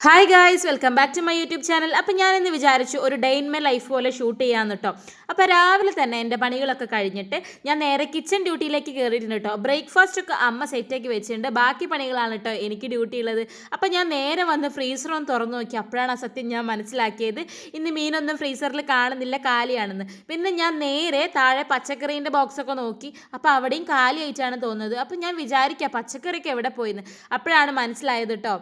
Hi guys welcome back to my YouTube channel അപ്പം ഞാൻ ഇന്ന് വിചാരിച്ചു ഒരു ഡെയിൻ ഇൻ മൈ ലൈഫ് പോലെ ഷൂട്ട് ചെയ്യാമെന്ന് കേട്ടോ അപ്പോൾ രാവിലെ തന്നെ എന്റെ പണികളൊക്കെ കഴിഞ്ഞിട്ട് ഞാൻ നേരെ കിച്ചൺ ഡ്യൂട്ടിയിലേക്ക് കയറിയിട്ടുണ്ട് കേട്ടോ ബ്രേക്ക്ഫാസ്റ്റ് ഒക്കെ അമ്മ സെറ്റാക്കി വെച്ചിട്ടുണ്ട്. ബാക്കി പണികളാണ് കേട്ടോ എനിക്ക് ഡ്യൂട്ടി ഉള്ളത്. അപ്പോൾ ഞാൻ നേരെ വന്ന് ഫ്രീസറൊന്ന് തുറന്നു നോക്കി. അപ്പോഴാണ് ആ സത്യം ഞാൻ മനസ്സിലാക്കിയത്. ഇന്ന് മീനൊന്നും ഫ്രീസറിൽ കാണുന്നില്ല കാലിയാണെന്ന്. പിന്നെ ഞാൻ നേരെ താഴെ പച്ചക്കറീന്റെ ബോക്സൊക്കെ നോക്കി. അപ്പോൾ അവിടെയും കാലിയായിട്ടാണ് തോന്നുന്നത്. അപ്പോൾ ഞാൻ വിചാരിക്കുക പച്ചക്കറിയൊക്കെ എവിടെ പോയിന്ന്. അപ്പോഴാണ് മനസ്സിലായത് കേട്ടോ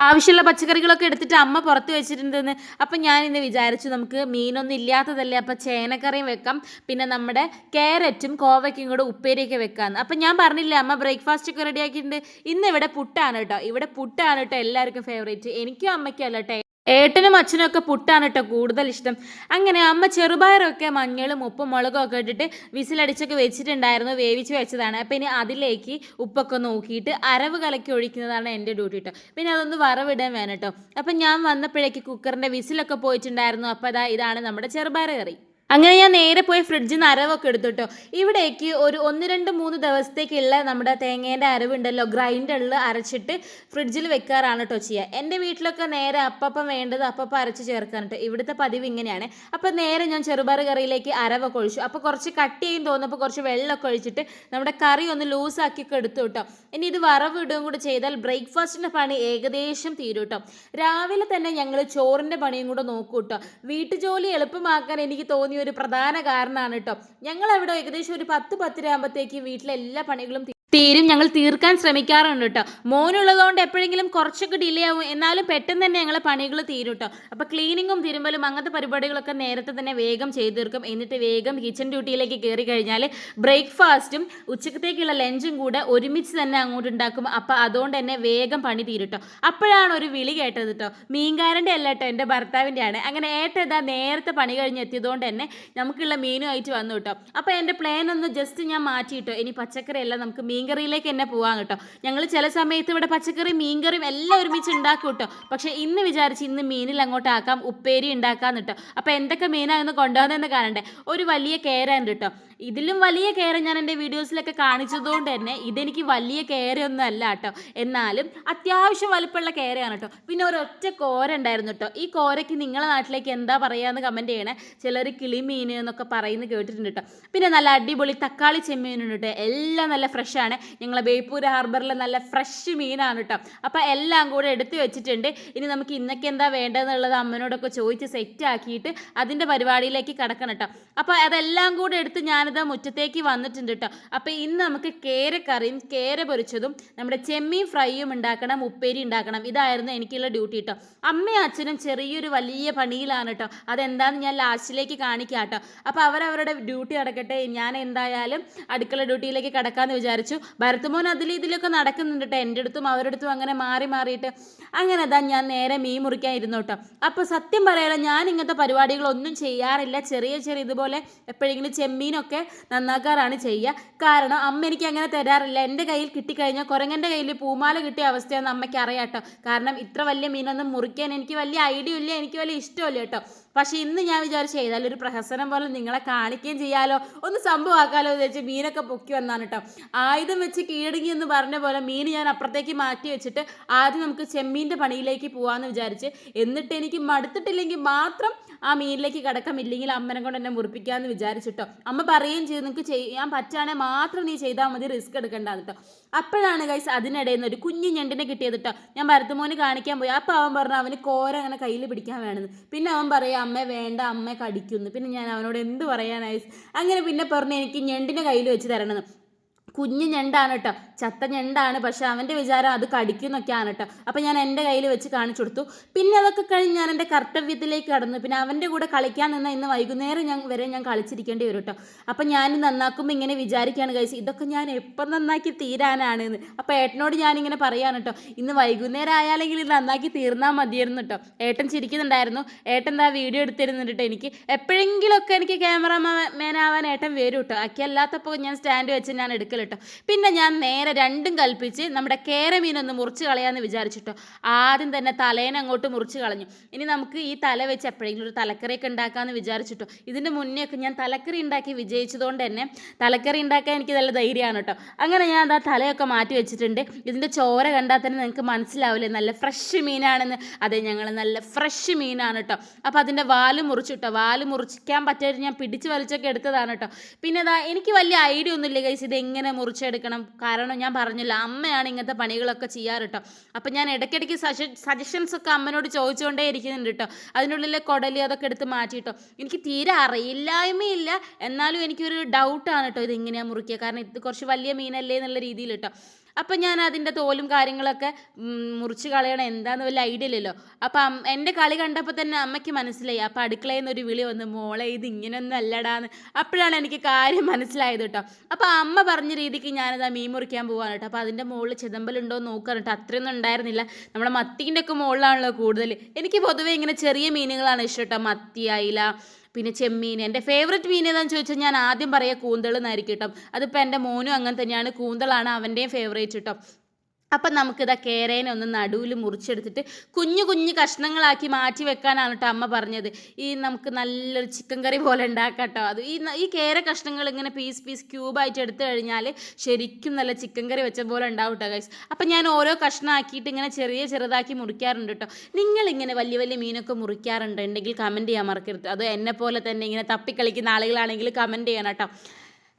ആവശ്യമുള്ള പച്ചക്കറികളൊക്കെ എടുത്തിട്ട് അമ്മ പുറത്ത് വെച്ചിട്ടുണ്ടെന്ന്. അപ്പം ഞാൻ ഇന്ന് വിചാരിച്ചു നമുക്ക് മീനൊന്നും ഇല്ലാത്തതല്ലേ. അപ്പം ചേനക്കറിയും വെക്കാം. പിന്നെ നമ്മുടെ ക്യാരറ്റും കോവയ്ക്കും കൂടെ ഉപ്പേരിയൊക്കെ വെക്കാമെന്ന് അപ്പം ഞാൻ പറഞ്ഞില്ലേ അമ്മ ബ്രേക്ക്ഫാസ്റ്റ് ഒക്കെ റെഡി ആക്കിയിട്ടുണ്ട്. ഇന്ന് ഇവിടെ പുട്ടാണ് കേട്ടോ. ഇവിടെ പുട്ടാണ് കേട്ടോ എല്ലാവർക്കും ഫേവറേറ്റ് എനിക്കും അമ്മയ്ക്കും അല്ല കേട്ടോ ഏട്ടനും അച്ഛനൊക്കെ പുട്ടാണ് കേട്ടോ കൂടുതൽ ഇഷ്ടം. അങ്ങനെ അമ്മ ചെറുപയറൊക്കെ മഞ്ഞളും ഉപ്പും മുളകും ഒക്കെ ഇട്ടിട്ട് വിസിലടിച്ചൊക്കെ വെച്ചിട്ടുണ്ടായിരുന്നു വേവിച്ച് വെച്ചതാണ്. അപ്പം ഇനി അതിലേക്ക് ഉപ്പൊക്കെ നോക്കിയിട്ട് അരവ് കലക്കി ഒഴിക്കുന്നതാണ് എന്റെ ഡ്യൂട്ടി കേട്ടോ. പിന്നെ അതൊന്ന് വറവിടാൻ വേണം കേട്ടോ. അപ്പം ഞാൻ വന്നപ്പോഴേക്ക് കുക്കറിന്റെ വിസിലൊക്കെ പോയിട്ടുണ്ടായിരുന്നു. അപ്പോൾ അതാ ഇതാണ് നമ്മുടെ ചെറുപയർ കറി. അങ്ങനെ ഞാൻ നേരെ പോയി ഫ്രിഡ്ജിൽ നിന്ന് അരവൊക്കെ എടുത്തു കേട്ടോ ഇവിടേക്ക് ഒരു ഒന്ന് രണ്ട് മൂന്ന് ദിവസത്തേക്കുള്ള നമ്മുടെ തേങ്ങേന്റെ അരവുണ്ടല്ലോ ഗ്രൈൻഡറിൽ അരച്ചിട്ട് ഫ്രിഡ്ജിൽ വെക്കാറാണ് കേട്ടോ ചെയ്യുക എന്റെ വീട്ടിലൊക്കെ നേരെ അപ്പം വേണ്ടത് അപ്പം അരച്ച് ചേർക്കാൻ കേട്ടോ ഇവിടുത്തെ പതിവ് ഇങ്ങനെയാണ്. അപ്പം നേരെ ഞാൻ ചെറുപയർ കറിയിലേക്ക് അരവൊക്കെ ഒഴിച്ചു. അപ്പോൾ കുറച്ച് കട്ട് ചെയ്യും തോന്നുമ്പോൾ കുറച്ച് വെള്ളമൊക്കെ ഒഴിച്ചിട്ട് നമ്മുടെ കറി ഒന്ന് ലൂസാക്കിയൊക്കെ എടുത്തു കേട്ടോ ഇനി ഇത് വറവ് ഇടുകയും കൂടി ചെയ്താൽ ബ്രേക്ക്ഫാസ്റ്റിന്റെ പണി ഏകദേശം തീരും കേട്ടോ രാവിലെ തന്നെ ഞങ്ങൾ ചോറിന്റെ പണിയും കൂടെ നോക്കൂ കേട്ടോ വീട്ടുജോലി എളുപ്പമാക്കാൻ എനിക്ക് തോന്നിയ ഒരു പ്രധാന കാരണമാണ് കേട്ടോ ഞങ്ങൾ അവിടെ ഏകദേശം ഒരു പത്ത് പത്തര വീട്ടിലെ എല്ലാ പണികളും തീരും ഞങ്ങൾ തീർക്കാൻ ശ്രമിക്കാറുണ്ട് കേട്ടോ മോനുള്ളതുകൊണ്ട് എപ്പോഴെങ്കിലും കുറച്ചൊക്കെ ഡിലേ ആവും. എന്നാലും പെട്ടെന്ന് തന്നെ ഞങ്ങളെ പണികൾ തീരും കേട്ടോ അപ്പോൾ ക്ലീനിങ്ങും തിരുമ്പലും അങ്ങനത്തെ പരിപാടികളൊക്കെ നേരത്തെ തന്നെ വേഗം ചെയ്തു തീർക്കും. എന്നിട്ട് വേഗം കിച്ചൺ ഡ്യൂട്ടിയിലേക്ക് കയറി കഴിഞ്ഞാൽ ബ്രേക്ക്ഫാസ്റ്റും ഉച്ചക്കത്തേക്കുള്ള ലഞ്ചും കൂടെ ഒരുമിച്ച് തന്നെ അങ്ങോട്ട് ഉണ്ടാക്കും. അപ്പോൾ അതുകൊണ്ട് തന്നെ വേഗം പണി തീരും കേട്ടോ അപ്പോഴാണ് ഒരു വിളി കേട്ടത് കേട്ടോ മീൻകാരന്റെ അല്ല കേട്ടോ എന്റെ ഭർത്താവിന്റെ ആണ് അങ്ങനെ ഏട്ടൻ ഇതാ നേരത്തെ പണി കഴിഞ്ഞ് എത്തിയതുകൊണ്ട് തന്നെ നമുക്കുള്ള മീനുമായിട്ട് വന്നു കേട്ടോ അപ്പോൾ എന്റെ പ്ലാൻ ഒന്ന് ജസ്റ്റ് ഞാൻ മാറ്റി കേട്ടോ ഇനി പച്ചക്കറി എല്ലാം നമുക്ക് മീൻകറിയിലേക്ക് തന്നെ പോകാം കേട്ടോ. ഞങ്ങൾ ചില സമയത്ത് ഇവിടെ പച്ചക്കറി മീൻകറിയും എല്ലാം ഒരുമിച്ച് ഉണ്ടാക്കും കേട്ടോ. പക്ഷേ ഇന്ന് വിചാരിച്ച് ഇന്ന് മീനിൽ അങ്ങോട്ട് ആക്കാം ഉപ്പേരി ഉണ്ടാക്കാം കേട്ടോ. അപ്പോൾ എന്തൊക്കെ മീനാണെന്ന് കൊണ്ടുവന്നതെന്ന് കാണണ്ടേ? ഒരു വലിയ കേരാൻ കേട്ടോ. ഇതിലും വലിയ കെയർ ഞാൻ എന്റെ വീഡിയോസിലൊക്കെ കാണിച്ചതുകൊണ്ട് തന്നെ ഇതെനിക്ക് വലിയ കെയറൊന്നും അല്ല കേട്ടോ. എന്നാലും അത്യാവശ്യം വലുപ്പമുള്ള കെയറാണ് കേട്ടോ. പിന്നെ ഒരൊറ്റ കോര ഉണ്ടായിരുന്നു കേട്ടോ. ഈ കോരയ്ക്ക് നിങ്ങളുടെ നാട്ടിലേക്ക് എന്താ പറയുകയെന്ന് കമന്റ് ചെയ്യണേ. ചിലർ കിളിമീൻ എന്നൊക്കെ പറയുന്നത് കേട്ടിട്ടുണ്ട് കേട്ടോ. പിന്നെ നല്ല അടിപൊളി തക്കാളി ചെമ്മീനുണ്ട് കേട്ടോ. എല്ലാം നല്ല ഫ്രഷാണ് ഞങ്ങളെ ബേപ്പൂർ ഹാർബറിലെ നല്ല ഫ്രഷ് മീനാണ് കേട്ടോ. അപ്പോൾ എല്ലാം കൂടെ എടുത്ത് വെച്ചിട്ടുണ്ട്. ഇനി നമുക്ക് ഇന്നൊക്കെ എന്താ വേണ്ടതെന്നുള്ളത് അമ്മനോടൊക്കെ ചോദിച്ച് സെറ്റ് ആക്കിയിട്ട് അതിന്റെ പരിപാടിയിലേക്ക് കിടക്കണം കേട്ടോ. അപ്പോൾ അതെല്ലാം കൂടെ എടുത്ത് ഞാനിതാ മുറ്റത്തേക്ക് വന്നിട്ടുണ്ട് കേട്ടോ അപ്പോൾ ഇന്ന് നമുക്ക് കേരക്കറിയും കേര പൊരിച്ചതും നമ്മുടെ ചെമ്മീൻ ഫ്രൈയും ഉണ്ടാക്കണം ഉപ്പേരി ഉണ്ടാക്കണം. ഇതായിരുന്നു എനിക്കുള്ള ഡ്യൂട്ടി കേട്ടോ അമ്മയും അച്ഛനും ചെറിയൊരു വലിയ പണിയിലാണ് കേട്ടോ അതെന്താണെന്ന് ഞാൻ ലാസ്റ്റിലേക്ക് കാണിക്കാം കേട്ടോ അപ്പോൾ അവരവരുടെ ഡ്യൂട്ടി അടക്കട്ടെ ഞാൻ എന്തായാലും അടുക്കള ഡ്യൂട്ടിയിലേക്ക് കിടക്കാമെന്ന് വിചാരിച്ചു. ഭരത്തുമോൻ അതിൽ ഇതിലൊക്കെ നടക്കുന്നുണ്ട് കേട്ടോ എന്റെ അടുത്തും അവരുടെ അടുത്തും അങ്ങനെ മാറി മാറിയിട്ട് അങ്ങനെ അതാ ഞാൻ നേരെ മീൻ മുറിക്കാൻ ഇരുന്നു കേട്ടോ അപ്പോൾ സത്യം പറയാലോ ഞാൻ ഇങ്ങനത്തെ പരിപാടികളൊന്നും ചെയ്യാറില്ല. ചെറിയ ചെറിയ ഇതുപോലെ എപ്പോഴെങ്കിലും ചെമ്മീനൊക്കെ നന്നാക്കാറാണ് ചെയ്യുക. കാരണം അമ്മ എനിക്ക് അങ്ങനെ തരാറില്ല. എന്റെ കയ്യിൽ കിട്ടിക്കഴിഞ്ഞാൽ കുരങ്ങന്റെ കയ്യിൽ പൂമാല കിട്ടിയ അവസ്ഥയാണെന്ന് അമ്മയ്ക്ക് അറിയാം കേട്ടോ. കാരണം ഇത്ര വലിയ മീനൊന്നും മുറിക്കാൻ എനിക്ക് വലിയ ഐഡിയ ഇല്ല എനിക്ക് വലിയ ഇഷ്ടമില്ല കേട്ടോ. പക്ഷേ ഇന്ന് ഞാൻ വിചാരിച്ചു ചെയ്താൽ ഒരു പ്രഹസനം പോലെ നിങ്ങളെ കാണിക്കുകയും ചെയ്യാലോ ഒന്ന് സംഭവമാക്കാലോ എന്ന് വെച്ച് മീനൊക്കെ പൊക്കി വന്നാണ് കേട്ടോ. ആയുധം വെച്ച് കീഴടങ്ങി എന്ന് പറഞ്ഞ പോലെ മീൻ ഞാൻ അപ്പുറത്തേക്ക് മാറ്റി വെച്ചിട്ട് ആദ്യം നമുക്ക് ചെമ്മീന്റെ പണിയിലേക്ക് പോകാമെന്ന് വിചാരിച്ച്. എന്നിട്ട് എനിക്ക് മടുത്തിട്ടില്ലെങ്കിൽ മാത്രം ആ മീനിലേക്ക് കിടക്കാം ഇല്ലെങ്കിൽ അമ്മനെ കൊണ്ട് എന്നെ മുറിപ്പിക്കാമെന്ന് വിചാരിച്ചിട്ടോ. അമ്മ പറയുകയും ചെയ്തു നിനക്ക് ചെയ്യാൻ പറ്റുകയാണെങ്കിൽ മാത്രം നീ ചെയ്താൽ മതി റിസ്ക് എടുക്കേണ്ട കേട്ടോ അപ്പോഴാണ് ഗൈസ് അതിനിടയിൽ നിന്ന് ഒരു കുഞ്ഞു ഞണ്ടിനെ കിട്ടിയത് കേട്ടോ ഞാൻ ഭരത്തുമോന് കാണിക്കാൻ പോയി. അപ്പോൾ അവൻ പറഞ്ഞു അവന് കോര അങ്ങനെ കയ്യിൽ പിടിക്കാൻ വേണമെന്ന്. പിന്നെ അവൻ പറയുക അമ്മ വേണ്ട അമ്മ കടിക്കുന്നു. പിന്നെ ഞാൻ അവനോട് എന്ത് പറയാനായി അങ്ങനെ പിന്നെ പറഞ്ഞു എനിക്ക് ഞണ്ടിനെ കയ്യിൽ വെച്ച് തരണമെന്ന്. കുഞ്ഞു ഞണ്ടാണ് കേട്ടോ. ചത്ത ഞണ്ടാണ്. പക്ഷെ അവന്റെ വിചാരം അത് കടിക്കുന്നൊക്കെയാണ് കേട്ടോ. അപ്പം ഞാൻ എന്റെ കയ്യിൽ വെച്ച് കാണിച്ചു കൊടുത്തു. പിന്നെ അതൊക്കെ കഴിഞ്ഞ് ഞാൻ എന്റെ കർത്തവ്യത്തിലേക്ക് കടന്നു. പിന്നെ അവന്റെ കൂടെ കളിക്കാൻ നിന്ന ഇന്ന് വൈകുന്നേരം ഞാൻ വരെ ഞാൻ കളിച്ചിരിക്കേണ്ടി വരും കേട്ടോ. അപ്പം ഞാൻ നന്നാക്കുമ്പോൾ ഇങ്ങനെ വിചാരിക്കുകയാണ് കഴിച്ച് ഇതൊക്കെ ഞാൻ എപ്പം നന്നാക്കി തീരാനാണ് എന്ന്. അപ്പം ഏട്ടനോട് ഞാനിങ്ങനെ പറയാണ് കേട്ടോ. ഇന്ന് വൈകുന്നേരം ആയാലെങ്കിൽ ഇത് നന്നാക്കി തീർന്നാൽ മതിയായിരുന്നു കേട്ടോ. ഏട്ടൻ ചിരിക്കുന്നുണ്ടായിരുന്നു. ഏട്ടൻ എന്താ വീഡിയോ എടുത്തിരുന്നുണ്ട് കേട്ടോ എനിക്ക്. എപ്പോഴെങ്കിലുമൊക്കെ എനിക്ക് ക്യാമറ മാൻ ആവാൻ ഏട്ടൻ വരും കേട്ടോ. അക്കി അല്ലാത്തപ്പോൾ ഞാൻ സ്റ്റാൻഡ് വെച്ച് ഞാൻ എടുക്കൽ കേട്ടോ. പിന്നെ ഞാൻ നേരെ രണ്ടും കൽപ്പിച്ച് നമ്മുടെ കേരമീനൊന്ന് മുറിച്ച് കളയാമെന്ന് വിചാരിച്ചിട്ടോ. ആദ്യം തന്നെ തലേനെ അങ്ങോട്ട് മുറിച്ച് കളഞ്ഞു. ഇനി നമുക്ക് ഈ തല വെച്ച് എപ്പോഴെങ്കിലും ഒരു തലക്കറിയൊക്കെ ഉണ്ടാക്കാമെന്ന് വിചാരിച്ചിട്ടോ. ഇതിന്റെ മുന്നേ ഒക്കെ ഞാൻ തലക്കറി ഉണ്ടാക്കി വിജയിച്ചതുകൊണ്ട് തന്നെ തലക്കറി ഉണ്ടാക്കാൻ എനിക്ക് നല്ല ധൈര്യമാണ് കേട്ടോ. അങ്ങനെ ഞാൻ അത് ആ തലയൊക്കെ മാറ്റി വെച്ചിട്ടുണ്ട്. ഇതിന്റെ ചോര കണ്ടാൽ തന്നെ നിങ്ങൾക്ക് മനസ്സിലാവില്ലേ? നല്ല ഫ്രഷ് മീനാണെന്ന്. അതെ ഞങ്ങൾ നല്ല ഫ്രഷ് മീനാണ് കേട്ടോ. അപ്പോൾ അതിന്റെ വാൽ മുറിച്ചു കേട്ടോ. വാൽ മുറിക്കാൻ പറ്റാതെ ഞാൻ പിടിച്ച് വലിച്ചൊക്കെ എടുത്തതാണ് കേട്ടോ. പിന്നെ അതാ എനിക്ക് വലിയ ഐഡിയ ഒന്നുമില്ല കൈസ് ഇത് എങ്ങനെ മുറിച്ചെടുക്കണം. കാരണം ഞാൻ പറഞ്ഞില്ല അമ്മയാണ് ഇങ്ങനത്തെ പണികളൊക്കെ ചെയ്യാറ് കേട്ടോ അപ്പം ഞാൻ ഇടയ്ക്കിടയ്ക്ക് സജ സജഷൻസ് ഒക്കെ അമ്മനോട് ചോദിച്ചുകൊണ്ടേ ഇരിക്കുന്നുണ്ട് കേട്ടോ അതിനുള്ളിലെ കുടലി അതൊക്കെ എടുത്ത് മാറ്റി മാറ്റിയിട്ടോ. എനിക്ക് തീരെ അറിയില്ലായ്മയില്ല. എന്നാലും എനിക്കൊരു ഡൗട്ടാണ് കേട്ടോ ഇത് എങ്ങനെയാണ് മുറിക്കുക. കാരണം ഇത് കുറച്ച് വലിയ മീനല്ലേ എന്നുള്ള രീതിയിൽ കേട്ടോ അപ്പം ഞാൻ അതിന്റെ തോലും കാര്യങ്ങളൊക്കെ മുറിച്ച് കളയണം. എന്താന്ന് വല്ല ഐഡിയ ഇല്ലല്ലോ. അപ്പം എന്റെ കളി കണ്ടപ്പോൾ തന്നെ അമ്മയ്ക്ക് മനസ്സിലായി. അപ്പം അടുക്കളയിൽ നിന്ന് ഒരു വിളി വന്ന് മോളെ ഇത് ഇങ്ങനെയൊന്നും അല്ലടാന്ന്. അപ്പോഴാണ് എനിക്ക് കാര്യം മനസ്സിലായത് കേട്ടോ. അപ്പം അമ്മ പറഞ്ഞ രീതിക്ക് ഞാനത് ആ മീൻ മുറിക്കാൻ പോവാണ് കേട്ടോ. അപ്പോൾ അതിന്റെ മുകളിൽ ചിതമ്പലുണ്ടോ എന്ന് നോക്കാൻ കേട്ടോ. അത്രയൊന്നും ഉണ്ടായിരുന്നില്ല. നമ്മുടെ മത്തീന്റെ ഒക്കെ മുകളിലാണല്ലോ കൂടുതൽ എനിക്ക് പൊതുവേ ഇങ്ങനെ ചെറിയ മീനുകളാണ് ഇഷ്ടം കേട്ടോ. മത്തി അയില പിന്നെ ചെമ്മീൻ എന്റെ ഫേവററ്റ് മീൻ ഏതാണെന്ന് ചോദിച്ചാൽ ഞാൻ ആദ്യം പറയുക കൂന്തൾ എന്നായിരിക്കും കേട്ടോ അതിപ്പോൾ എന്റെ മോനും അങ്ങനെ തന്നെയാണ്. കൂന്തളാണ് അവന്റെയും ഫേവറേറ്റ് കേട്ടോ അപ്പം നമുക്കിതാ കേരേനെ ഒന്ന് നടുവിൽ മുറിച്ചെടുത്തിട്ട് കുഞ്ഞു കുഞ്ഞു കഷ്ണങ്ങളാക്കി മാറ്റി വെക്കാനാണ് കേട്ടോ അമ്മ പറഞ്ഞത്. ഈ നമുക്ക് നല്ലൊരു ചിക്കൻ കറി പോലെ ഉണ്ടാക്കാം കേട്ടോ അത് ഈ ഈ കേര കഷ്ണങ്ങൾ ഇങ്ങനെ പീസ് പീസ് ക്യൂബായിട്ട് എടുത്തു കഴിഞ്ഞാൽ ശരിക്കും നല്ല ചിക്കൻ കറി വെച്ച പോലെ ഉണ്ടാവും കേട്ടോ ഗൈസ് അപ്പം ഞാൻ ഓരോ കഷ്ണമാക്കിയിട്ട് ഇങ്ങനെ ചെറിയ ചെറുതാക്കി മുറിക്കാറുണ്ട് കേട്ടോ നിങ്ങളിങ്ങനെ വലിയ വലിയ മീനൊക്കെ മുറിക്കാറുണ്ട് ഉണ്ടെങ്കിൽ കമന്റ് ചെയ്യാൻ മറക്കരുത്. അത് എന്നെ പോലെ തന്നെ ഇങ്ങനെ തപ്പിക്കളിക്കുന്ന ആളുകളാണെങ്കിൽ കമന്റ് ചെയ്യണം കേട്ടോ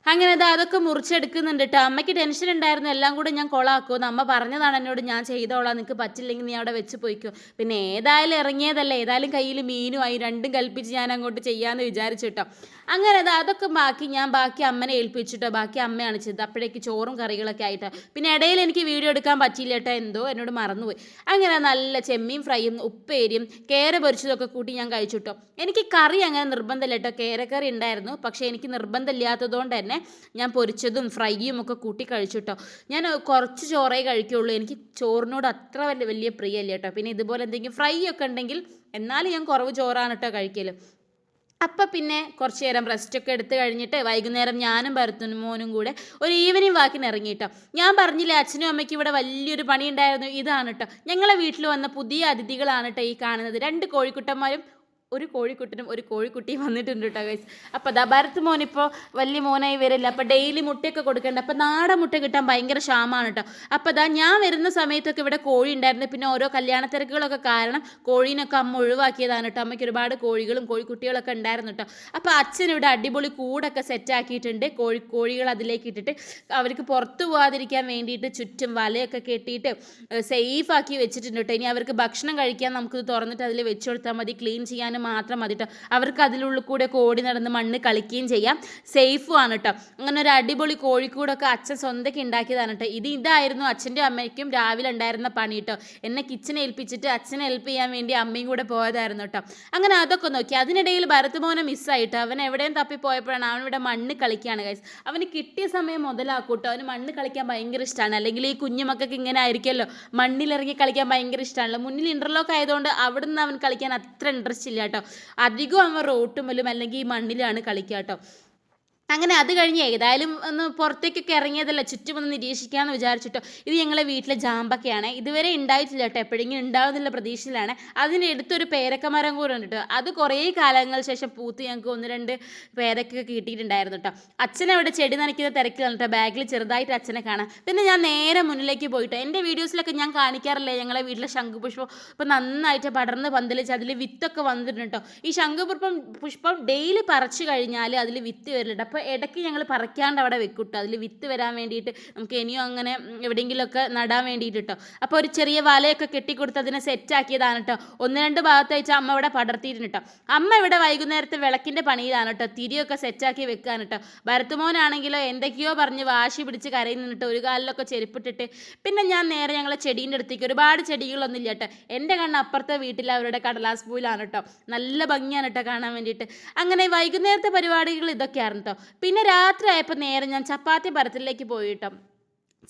അങ്ങനെ അത് അതൊക്കെ മുറിച്ചെടുക്കുന്നുണ്ട് കേട്ടോ അമ്മയ്ക്ക് ടെൻഷൻ ഉണ്ടായിരുന്നു. എല്ലാം കൂടെ ഞാൻ കൊളാക്കുമെന്ന് അമ്മ പറഞ്ഞതാണ് എന്നോട് ഞാൻ ചെയ്തോളാം. നിനക്ക് പറ്റില്ലെങ്കിൽ നീ അവിടെ വെച്ച് പോയിക്കോ. പിന്നെ ഏതായാലും ഇറങ്ങിയതല്ലേ. ഏതായാലും കയ്യിൽ മീനുമായി രണ്ടും കൽപ്പിച്ച് ഞാൻ അങ്ങോട്ട് ചെയ്യാമെന്ന് വിചാരിച്ചു കേട്ടോ അങ്ങനെ അത് അതൊക്കെ ബാക്കി ഞാൻ ബാക്കി അമ്മനെ ഏൽപ്പിച്ചിട്ടോ ബാക്കി അമ്മയാണ് ചെയ്തത്. അപ്പോഴേക്ക് ചോറും കറികളൊക്കെ ആയിട്ട്. പിന്നെ ഇടയിൽ എനിക്ക് വീഡിയോ എടുക്കാൻ പറ്റിയില്ല കേട്ടോ. എന്തോ എന്നോട് മറന്നുപോയി. അങ്ങനെ നല്ല ചെമ്മീൻ ഫ്രൈയും ഉപ്പേരിയും കേര പൊരിച്ചതൊക്കെ കൂട്ടി ഞാൻ കഴിച്ചിട്ടോ. എനിക്ക് കറി അങ്ങനെ നിർബന്ധമില്ല കേട്ടോ. കേരക്കറി ഉണ്ടായിരുന്നു. പക്ഷേ എനിക്ക് നിർബന്ധമില്ലാത്തതുകൊണ്ട് തന്നെ ഞാൻ പൊരിച്ചതും ഫ്രൈയും ഒക്കെ കൂട്ടി കഴിച്ചിട്ടോ. ഞാൻ കുറച്ച് ചോറേ കഴിക്കുള്ളൂ. എനിക്ക് ചോറിനോട് അത്ര വലിയ വലിയ പ്രിയല്ലേ കേട്ടോ. പിന്നെ ഇതുപോലെ എന്തെങ്കിലും ഫ്രൈ ഒക്കെ ഉണ്ടെങ്കിൽ എന്നാലും ഞാൻ കുറവ് ചോറാണ് കേട്ടോ കഴിക്കൽ അപ്പം പിന്നെ കുറച്ച് നേരം റെസ്റ്റൊക്കെ എടുത്ത് കഴിഞ്ഞിട്ട് വൈകുന്നേരം ഞാനും ഭരത്തും മോനും കൂടെ ഒരു ഈവനിങ് വാക്കിന് ഇറങ്ങിയിട്ടോ ഞാൻ പറഞ്ഞില്ലേ അച്ഛനും അമ്മയ്ക്കും ഇവിടെ വലിയൊരു പണി ഉണ്ടായിരുന്നു ഇതാണ് കേട്ടോ ഞങ്ങളെ വീട്ടിൽ വന്ന പുതിയ അതിഥികളാണ് കേട്ടോ ഈ കാണുന്നത്. രണ്ട് കോഴിക്കുട്ടന്മാരും ഒരു കോഴിക്കുട്ടനും ഒരു കോഴിക്കുട്ടിയും വന്നിട്ടുണ്ട് കേട്ടോ ഗൈസ് അപ്പോൾ അതാ ഭരത് മോനിപ്പോൾ വലിയ മോനായി വരില്ല. അപ്പോൾ ഡെയിലി മുട്ടയൊക്കെ കൊടുക്കേണ്ട. അപ്പോൾ നാടൻ മുട്ട കിട്ടാൻ ഭയങ്കര ക്ഷാമമാണ് കേട്ടോ അപ്പോൾ അതാ ഞാൻ വരുന്ന സമയത്തൊക്കെ ഇവിടെ കോഴി ഉണ്ടായിരുന്നു. പിന്നെ ഓരോ കല്യാണ തിരക്കുകളൊക്കെ കാരണം കോഴീനൊക്കെ അമ്മ ഒഴിവാക്കിയതാണ് കേട്ടോ അമ്മയ്ക്ക് ഒരുപാട് കോഴികളും കോഴിക്കുട്ടികളൊക്കെ ഉണ്ടായിരുന്നു കേട്ടോ അപ്പോൾ അച്ഛൻ ഇവിടെ അടിപൊളി കൂടൊക്കെ സെറ്റാക്കിയിട്ടുണ്ട് കോഴി കോഴികൾ അതിലേക്ക് ഇട്ടിട്ട് അവർക്ക് പുറത്തു പോകാതിരിക്കാൻ വേണ്ടിയിട്ട് ചുറ്റും വലയൊക്കെ കെട്ടിയിട്ട് സേഫ് ആക്കി വെച്ചിട്ടുണ്ട് കേട്ടോ ഇനി അവർക്ക് ഭക്ഷണം കഴിക്കാൻ നമുക്കിത് തുറന്നിട്ട് അതിൽ വെച്ചു കൊടുത്താൽ മതി. ക്ലീൻ ചെയ്യാനും മാത്രം മതി കേട്ടോ അവർക്ക് അതിലുള്ളിൽ കൂടെ കോടി നടന്ന് മണ്ണ് കളിക്കുകയും ചെയ്യാം. സേഫും ആണ് കേട്ടോ അങ്ങനെ ഒരു അടിപൊളി കോഴിക്കൂടൊക്കെ അച്ഛൻ സ്വന്തമൊക്കെ ഉണ്ടാക്കിയതാണ് കേട്ടോ ഇത് ഇതായിരുന്നു അച്ഛന്റെ അമ്മയ്ക്കും രാവിലെ ഉണ്ടായിരുന്ന പണി കേട്ടോ എന്നെ കിച്ചനെ ഏൽപ്പിച്ചിട്ട് അച്ഛനെ ഹെൽപ്പ് ചെയ്യാൻ വേണ്ടി അമ്മയും കൂടെ പോയതായിരുന്നു കേട്ടോ അങ്ങനെ അതൊക്കെ നോക്കി. അതിനിടയിൽ ഭരത് മോനെ മിസ്സായിട്ട് അവൻ എവിടെയും തപ്പിപ്പോയപ്പോഴാണ് അവൻ ഇവിടെ മണ്ണ് കളിക്കുകയാണ് ഗൈസ് അവന് കിട്ടിയ സമയം മുതലാക്കൂട്ടോ അവന് മണ്ണ് കളിക്കാൻ ഭയങ്കര ഇഷ്ടമാണ് അല്ലെങ്കിൽ ഈ കുഞ്ഞുമക്കൾക്ക് ഇങ്ങനെ ആയിരിക്കുമല്ലോ. മണ്ണിലിറങ്ങി കളിക്കാൻ ഭയങ്കര ഇഷ്ടമാണല്ലോ മുന്നിൽ ഇന്റർലോക്ക് ആയതുകൊണ്ട് അവിടെ അവൻ കളിക്കാൻ അത്ര ഇൻട്രസ്റ്റ് ഇല്ല കേട്ടോ. അധികം അവൻ റോട്ടുമലും അല്ലെങ്കിൽ ഈ മണ്ണിലാണ് കളിക്കുക കേട്ടോ. അങ്ങനെ അത് കഴിഞ്ഞ് ഏതായാലും ഒന്ന് പുറത്തേക്കൊക്കെ ഇറങ്ങിയതല്ല ചുറ്റും ഒന്ന് നിരീക്ഷിക്കാമെന്ന് വിചാരിച്ചിട്ടോ. ഇത് ഞങ്ങളെ വീട്ടിലെ ജാമ്പക്കയാണ്. ഇതുവരെ ഉണ്ടായിട്ടില്ല കേട്ടോ എപ്പോഴെങ്കിലും ഉണ്ടാവുന്നില്ല പ്രതീക്ഷയിലാണ്. അതിന്റെ അടുത്തൊരു പേരക്കമരം കൂടെ ഉണ്ട് കേട്ടോ. അത് കുറേ കാലങ്ങൾ ശേഷം പൂത്ത് ഞങ്ങൾക്ക് ഒന്ന് രണ്ട് പേരക്കൊക്കെ കിട്ടിയിട്ടുണ്ടായിരുന്നു കേട്ടോ. അച്ഛനെ അവിടെ ചെടി നനയ്ക്കുന്ന തിരക്കിലാണ് കേട്ടോ. ബാഗിൽ ചെറുതായിട്ട് അച്ഛനെ കാണാം പിന്നെ ഞാൻ നേരെ മുന്നിലേക്ക് പോയിട്ടോ. എന്റെ വീഡിയോസിലൊക്കെ ഞാൻ കാണിക്കാറില്ലേ ഞങ്ങളെ വീട്ടിലെ ശംഖുപുഷ്പം? ഇപ്പം നന്നായിട്ട് പടർന്ന് പന്തലിച്ച് അതിൽ വിത്തൊക്കെ വന്നിട്ടുണ്ട് കേട്ടോ. ഈ ശംഖുപുഷ്പം പുഷ്പം ഡെയിലി പറിച്ചു കഴിഞ്ഞാൽ അതിൽ വിത്ത് വരില്ല അപ്പോൾ ഇടയ്ക്ക് ഞങ്ങൾ പറിക്കാണ്ട് അവിടെ വെക്കും കേട്ടോ അതിൽ വിത്ത് വരാൻ വേണ്ടിയിട്ട് നമുക്ക് ഇനിയും അങ്ങനെ എവിടെയെങ്കിലുമൊക്കെ നടാൻ വേണ്ടിയിട്ട് കേട്ടോ അപ്പോൾ ഒരു ചെറിയ വലയൊക്കെ കെട്ടിക്കൊടുത്ത് അതിനെ സെറ്റാക്കിയതാണ് കേട്ടോ ഒന്ന് രണ്ട് ഭാഗത്ത് വെച്ചാൽ അമ്മ ഇവിടെ പടർത്തിയിട്ടുണ്ട് കേട്ടോ അമ്മ ഇവിടെ വൈകുന്നേരത്തെ വിളക്കിന്റെ പണിയിലാണ് കേട്ടോ തിരിയൊക്കെ സെറ്റാക്കി വെക്കുകയാണ് കേട്ടോ ഭരത്തുമോനാണെങ്കിലോ എന്തൊക്കെയോ പറഞ്ഞ് വാശി പിടിച്ച് കരയുന്നു കേട്ടോ ഒരു കാലിലൊക്കെ ചെരുപ്പിട്ടിട്ട്. പിന്നെ ഞാൻ നേരെ ഞങ്ങളെ ചെടീന്റെ അടുത്തേക്ക് ഒരുപാട് ചെടികളൊന്നും ഇല്ല കേട്ടോ എന്റെ കണ്ണ് അപ്പുറത്തെ വീട്ടിൽ അവരുടെ കടലാസ് പൂവിലാണ് കേട്ടോ നല്ല ഭംഗിയാണ് കേട്ടോ കാണാൻ വേണ്ടിയിട്ട്. അങ്ങനെ വൈകുന്നേരത്തെ പരിപാടികൾ ഇതൊക്കെയായിരുന്നു കേട്ടോ പിന്നെ രാത്രി ആയപ്പോൾ നേരെ ഞാൻ ചപ്പാത്തി പരത്തിലേക്ക് പോയി കേട്ടോ.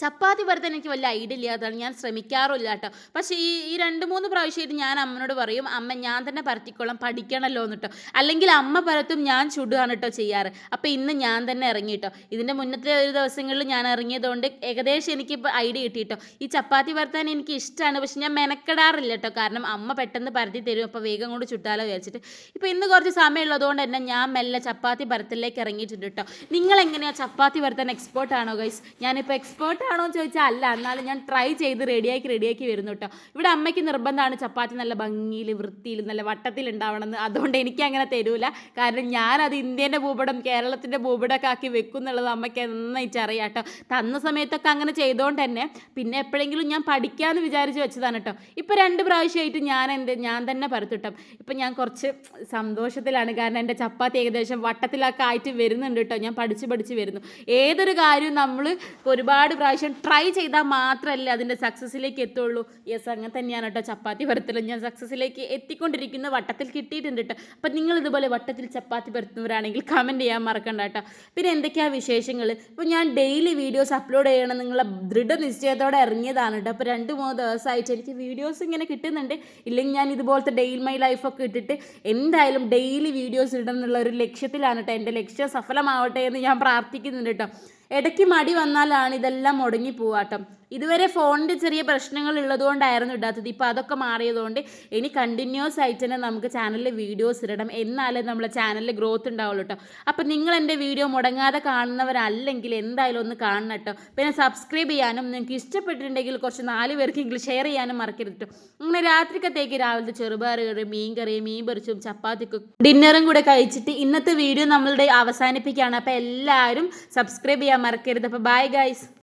ചപ്പാത്തി പരത്താൻ എനിക്ക് വലിയ ഐഡിയ ഇല്ലാത്തതാണ്. ഞാൻ ശ്രമിക്കാറില്ല കേട്ടോ. പക്ഷേ ഈ ഈ രണ്ട് മൂന്ന് പ്രാവശ്യം പ്രാവശ്യമായിട്ട് ഞാൻ അമ്മനോട് പറയും അമ്മ ഞാൻ തന്നെ പരത്തിക്കോളാം പഠിക്കണമല്ലോ എന്ന് കേട്ടോ അല്ലെങ്കിൽ അമ്മ പരത്തും ഞാൻ ചുടുകയാണ് കേട്ടോ ചെയ്യാറ്. അപ്പോൾ ഇന്ന് ഞാൻ തന്നെ ഇറങ്ങി കേട്ടോ ഇതിന്റെ മുന്നത്തെ ഒരു ദിവസങ്ങളിൽ ഞാൻ ഇറങ്ങിയതുകൊണ്ട് ഏകദേശം എനിക്ക് ഇപ്പോൾ ഐഡിയ കിട്ടി കേട്ടോ ഈ ചപ്പാത്തി പരത്താൻ എനിക്ക് ഇഷ്ടമാണ് പക്ഷെ ഞാൻ മെനക്കെടാറില്ല കേട്ടോ കാരണം അമ്മ പെട്ടെന്ന് പരത്തി തരും അപ്പോൾ വേഗം കൊണ്ട് ചുട്ടാലോ വിചാരിച്ചിട്ട്. ഇപ്പോൾ ഇന്ന് കുറച്ച് സമയമുള്ളതുകൊണ്ട് തന്നെ ഞാൻ മെല്ലെ ചപ്പാത്തി പരത്തിലേക്ക് ഇറങ്ങിയിട്ടുണ്ട് കേട്ടോ നിങ്ങൾ എങ്ങനെയാണ് ചപ്പാത്തി പരത്താൻ എക്സ്പേർട്ട് ആണോ ഗൈസ് ഞാനിപ്പോൾ എക്സ്പേർട്ട് ആണോ എന്ന് ചോദിച്ചാൽ അല്ല. എന്നാലും ഞാൻ ട്രൈ ചെയ്ത് റെഡിയാക്കി റെഡിയാക്കി വരുന്നു കേട്ടോ ഇവിടെ അമ്മയ്ക്ക് നിർബന്ധമാണ് ചപ്പാത്തി നല്ല ഭംഗിയിൽ വൃത്തിയിൽ നല്ല വട്ടത്തിൽ ഉണ്ടാവണമെന്ന് അതുകൊണ്ട് എനിക്ക് അങ്ങനെ തരൂല. കാരണം ഞാനത് ഇന്ത്യന്റെ ഭൂപടം കേരളത്തിന്റെ ഭൂപടമൊക്കെ ആക്കി വെക്കും എന്നുള്ളത് അമ്മയ്ക്ക് നന്നായിട്ട് അറിയാം കേട്ടോ തന്ന സമയത്തൊക്കെ അങ്ങനെ ചെയ്തുകൊണ്ട് തന്നെ പിന്നെ എപ്പോഴെങ്കിലും ഞാൻ പഠിക്കാമെന്ന് വിചാരിച്ച് വെച്ചതാണ് കേട്ടോ ഇപ്പോൾ രണ്ട് പ്രാവശ്യമായിട്ട് ഞാൻ എന്റെ ഞാൻ തന്നെ പരത്തിട്ടോ ഇപ്പം ഞാൻ കുറച്ച് സന്തോഷത്തിലാണ്. കാരണം എന്റെ ചപ്പാത്തി ഏകദേശം വട്ടത്തിലൊക്കെ ആയിട്ട് വരുന്നുണ്ട് കേട്ടോ ഞാൻ പഠിച്ച് പഠിച്ച് വരുന്നു. ഏതൊരു കാര്യവും നമ്മൾ ഒരുപാട് പ്രാവശ്യം ട്രൈ ചെയ്താൽ മാത്രമല്ലേ അതിന്റെ സക്സസ്സിലേക്ക് എത്തുള്ളൂ. യെസ് അങ്ങനെ തന്നെയാണ് കേട്ടോ. ചപ്പാത്തി പരത്തലും. ഞാൻ സക്സസ്സിലേക്ക് എത്തിക്കൊണ്ടിരിക്കുന്ന വട്ടത്തിൽ കിട്ടിയിട്ടുണ്ട് കേട്ടോ. അപ്പം നിങ്ങൾ ഇതുപോലെ വട്ടത്തിൽ ചപ്പാത്തി പരത്തുന്നവരാണെങ്കിൽ കമന്റ് ചെയ്യാൻ മറക്കണ്ട കേട്ടോ. പിന്നെ എന്തൊക്കെയാണ് വിശേഷങ്ങൾ ഇപ്പോൾ ഞാൻ ഡെയിലി വീഡിയോസ് അപ്ലോഡ് ചെയ്യണം എന്നുള്ള ദൃഢനിശ്ചയത്തോടെ ഇറങ്ങിയതാണ് കേട്ടോ. അപ്പോൾ രണ്ട് മൂന്ന് ദിവസമായിട്ട് എനിക്ക് വീഡിയോസ് ഇങ്ങനെ കിട്ടുന്നുണ്ട്. ഇല്ലെങ്കിൽ ഞാൻ ഇതുപോലത്തെ ഡെയിൽ മൈ ലൈഫൊക്കെ ഇട്ടിട്ട് എന്തായാലും ഡെയിലി വീഡിയോസ് ഇടണം എന്നുള്ള ഒരു ലക്ഷ്യത്തിലാണ് കേട്ടോ. എന്റെ ലക്ഷ്യം സഫലമാവട്ടെ എന്ന് ഞാൻ പ്രാർത്ഥിക്കുന്നുണ്ട് കേട്ടോ. ഇടയ്ക്ക് മടി വന്നാലാണ് ഇതെല്ലാം മുടങ്ങി പോവാട്ടോ ഇതുവരെ ഫോണിന്റെ ചെറിയ പ്രശ്നങ്ങൾ ഉള്ളതുകൊണ്ടായിരുന്നു ഇടാത്തത്. ഇപ്പോൾ അതൊക്കെ മാറിയതുകൊണ്ട് ഇനി കണ്ടിന്യൂസ് ആയിട്ട് തന്നെ നമുക്ക് ചാനലിൽ വീഡിയോസ് ഇടണം. എന്നാലേ നമ്മളെ ചാനലിൽ ഗ്രോത്ത് ഉണ്ടാവുള്ളൂ കേട്ടോ അപ്പോൾ നിങ്ങൾ എന്റെ വീഡിയോ മുടങ്ങാതെ കാണുന്നവരല്ലെങ്കിൽ എന്തായാലും ഒന്ന് കാണണം കേട്ടോ പിന്നെ സബ്സ്ക്രൈബ് ചെയ്യാനും നിങ്ങൾക്ക് ഇഷ്ടപ്പെട്ടിട്ടുണ്ടെങ്കിൽ കുറച്ച് നാല് പേർക്കെങ്കിലും ഷെയർ ചെയ്യാനും മറക്കരുത് കേട്ടോ അങ്ങനെ രാത്രിക്കത്തേക്ക് രാവിലത്തെ ചെറുപയർ കറി മീൻ കറി മീൻ പൊരിച്ചും ചപ്പാത്തിക്കും ഡിന്നറും കൂടെ കഴിച്ചിട്ട് ഇന്നത്തെ വീഡിയോ നമ്മളുടെ അവസാനിപ്പിക്കുകയാണ്. അപ്പോൾ എല്ലാവരും സബ്സ്ക്രൈബ് ചെയ്യാൻ മറക്കരുത്. അപ്പോൾ ബൈ ഗൈസ്